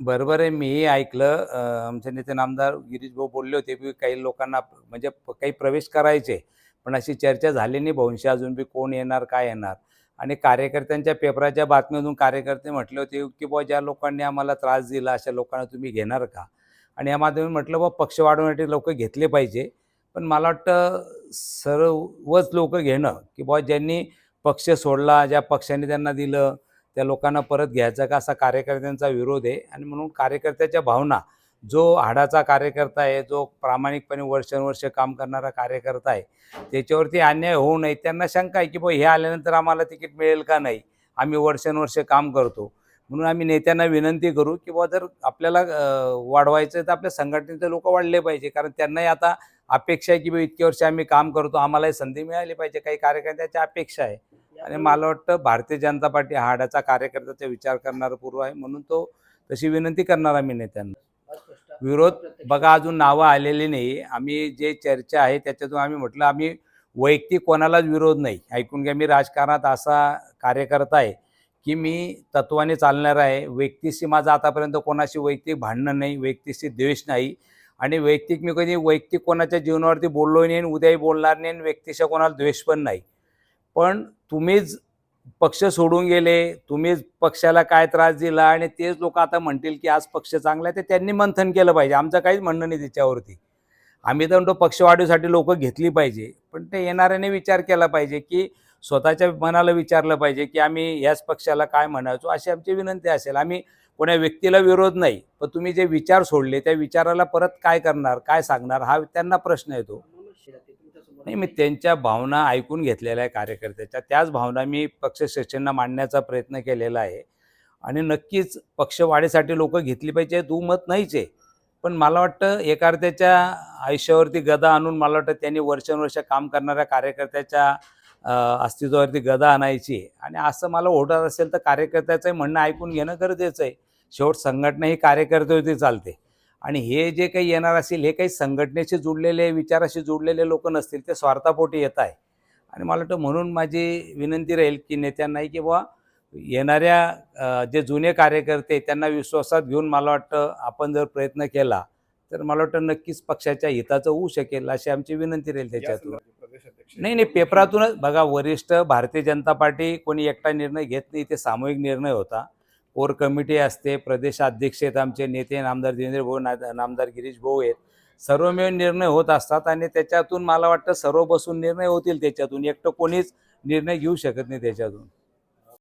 बरोबर आहे. मी ऐकलं आमचे नेते नामदार गिरीश भाऊ बोलले होते की काही लोकांना म्हणजे काही प्रवेश करायचे पण अशी चर्चा झाली नाही. भविष्य अजून बी कोण येणार काय येणार? आणि कार्यकर्त्यांच्या पेपराच्या बातमीतून कार्यकर्ते म्हटले होते की बुवा ज्या लोकांनी आम्हाला त्रास दिला अशा लोकांना तुम्ही घेणार का? आणि या माध्यमातून म्हटलं बा पक्ष वाढवण्यासाठी लोक घेतले पाहिजे पण मला वाटतं सर्वच लोक घेणं की बुवा ज्यांनी पक्ष सोडला ज्या पक्षाने त्यांना दिलं त्या लोकांना परत घ्यायचा का? असा कार्यकर्त्यांचा विरोध आहे. आणि म्हणून कार्यकर्त्याच्या भावना जो हाडाचा कार्यकर्ता आहे जो प्रामाणिकपणे वर्षानुवर्ष काम करणारा कार्यकर्ता आहे त्याच्यावरती अन्याय होऊ नये. त्यांना शंका आहे की बा हे आल्यानंतर आम्हाला तिकीट मिळेल का नाही? आम्ही वर्षानुवर्ष काम करतो. म्हणून आम्ही नेत्यांना विनंती करू की बुवा जर आपल्याला वाढवायचं आहे तर आपल्या संघटनेचे लोक वाढले पाहिजे. कारण त्यांनाही आता अपेक्षा आहे की बा इतके वर्ष आम्ही काम करतो. आम्हालाही संधी मिळाली पाहिजे. काही कार्यकर्त्याच्या अपेक्षा आहे. आणि मला वाटतं भारतीय जनता पार्टी हाडाचा कार्यकर्त्याचा विचार करणारा पूर्व आहे म्हणून तो तशी विनंती करणारा मी नेत्यांना. विरोध. बघा अजून नावं आलेली नाही. आम्ही जे चर्चा आहे त्याच्यातून आम्ही म्हटलं आम्ही वैयक्तिक कोणालाच विरोध नाही. ऐकून घ्या मी राजकारणात असा कार्यकर्ता आहे की मी तत्वाने चालणार आहे. व्यक्तीशी माझं आतापर्यंत कोणाशी वैयक्तिक भांडणं नाही व्यक्तीशी द्वेष नाही. आणि वैयक्तिक मी कधी वैयक्तिक कोणाच्या जीवनावरती बोललो नाही आणि उद्याही बोलणार नाही आणि व्यक्तीच्या कोणाला द्वेष पण नाही. पण तुम्हीच पक्ष सोडून गेले तुम्हीच पक्षाला काय त्रास दिला आणि तेच लोक आता म्हणतील की आज पक्ष चांगला आहे ते त्यांनी मंथन केलं पाहिजे. आमचं काहीच म्हणणं नाही त्याच्यावरती. आम्ही तर म्हणतो पक्ष वाढीसाठी लोक घेतली पाहिजे पण ते येणाऱ्याने विचार केला पाहिजे की स्वतःच्या मनाला विचारलं पाहिजे की आम्ही याच पक्षाला काय म्हणायचो अशी आमची विनंती असेल. आम्ही कोण्या व्यक्तीला विरोध नाही पण तुम्ही जे विचार सोडले त्या विचाराला परत काय करणार काय सांगणार हा त्यांना प्रश्न येतो. नाही मी त्यांच्या भावना ऐकून घेतलेल्या आहे कार्यकर्त्याच्या. त्याच भावना मी पक्ष श्रेष्ठींना मांडण्याचा प्रयत्न केलेला आहे. आणि नक्कीच पक्षवाढीसाठी लोक घेतली पाहिजे दुमत नाहीच आहे. पण मला वाटतं एखाद्याच्या आयुष्यावरती गदा आणून मला वाटतं त्यांनी वर्षानुवर्ष काम करणाऱ्या कार्यकर्त्याच्या अस्तित्वावरती गदा आणायची आणि असं मला ओढत असेल तर कार्यकर्त्याचं म्हणणं ऐकून घेणं गरजेचं आहे. शेवट संघटना ही कार्यकर्त्यावरती चालते. आणि हे जे काही येणार असेल हे काही संघटनेशी जुडलेले विचाराशी जुडलेले लोक नसतील ते स्वार्थापोटी येत आहे. आणि मला वाटतं म्हणून माझी विनंती राहील की नेत्यांनाही की बुवा येणाऱ्या जे जुने कार्यकर्ते त्यांना विश्वासात घेऊन मला वाटतं आपण जर प्रयत्न केला तर मला वाटतं नक्कीच पक्षाच्या हिताचं होऊ शकेल अशी आमची विनंती राहील त्याच्यातून. नाही नाही पेपरातूनच बघा वरिष्ठ भारतीय जनता पार्टी कोणी एकटा निर्णय घेत नाही ते सामूहिक निर्णय होता. कोर कमिटी असते प्रदेशाध्यक्ष आहेत आमचे नेते नामदार देवेंद्र भाऊ ना- नामदार गिरीश भाऊ आहेत. सर्व मिळून निर्णय होत असतात आणि त्याच्यातून मला वाटतं सर्व बसून निर्णय होतील त्याच्यातून. एकटं कोणीच निर्णय घेऊ शकत नाही त्याच्यातून.